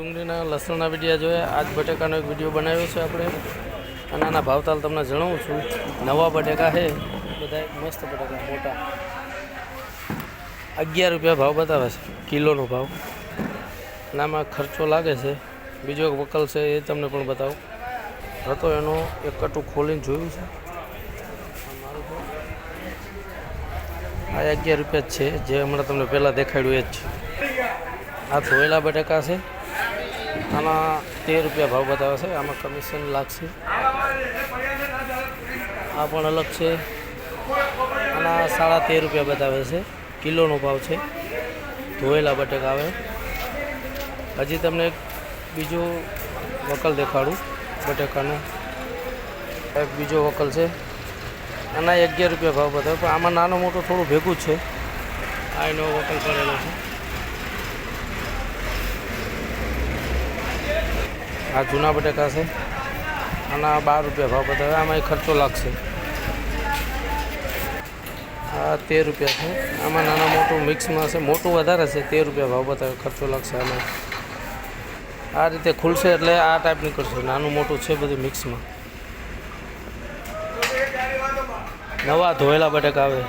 ડુંગળીના લસણના વિડીયા જોયા. આજ બટેકાનો એક વીડિયો બનાવ્યો છે આપણે. અને આના ભાવતાલ તમને જણાવું છું. નવા બટેકા છે. બધા મસ્ત બટેકા, મોટા. અગિયાર રૂપિયા ભાવ બતાવે છે, કિલોનો ભાવ. અને આમાં ખર્ચો લાગે છે. બીજો એક વકલ છે, એ તમને પણ બતાવું. હતો એનો એક કટું ખોલીને જોયું છે. આ અગિયાર રૂપિયા જ છે. જે હમણાં તમને પહેલાં દેખાડ્યું એ જ છે. આ ધોયેલા બટેકા છે. આના તેર રૂપિયા ભાવ બતાવે છે. આમાં કમિશન લાગશે. આ પણ અલગ છે. આના સાડા તેર રૂપિયા બતાવે છે. કિલોનો ભાવ છે. ધોયેલા બટેકા આવે. હજી તમને એક બીજું વકલ દેખાડું બટેકાનું. એક બીજો વકલ છે. આના અગિયાર રૂપિયા ભાવ બતાવે. પણ આમાં નાનો મોટો થોડું ભેગું છે. આ એનો વકલ કરેલો છે. આ જૂના બટેકા છે. આના બાર રૂપિયા ભાવ બતાવે આમાં ખર્ચો લાગશે. આ તેર રૂપિયા છે. આમાં નાના મોટું મિક્સમાં છે મોટું વધારે છે. તેર રૂપિયા ભાવ બતાવે ખર્ચો લાગશે આમાં. આ રીતે ખુલશે એટલે આ ટાઈપ નીકળશે. નાનું મોટું છે બધું મિક્સમાં. નવા ધોયેલા બટેકા આવે.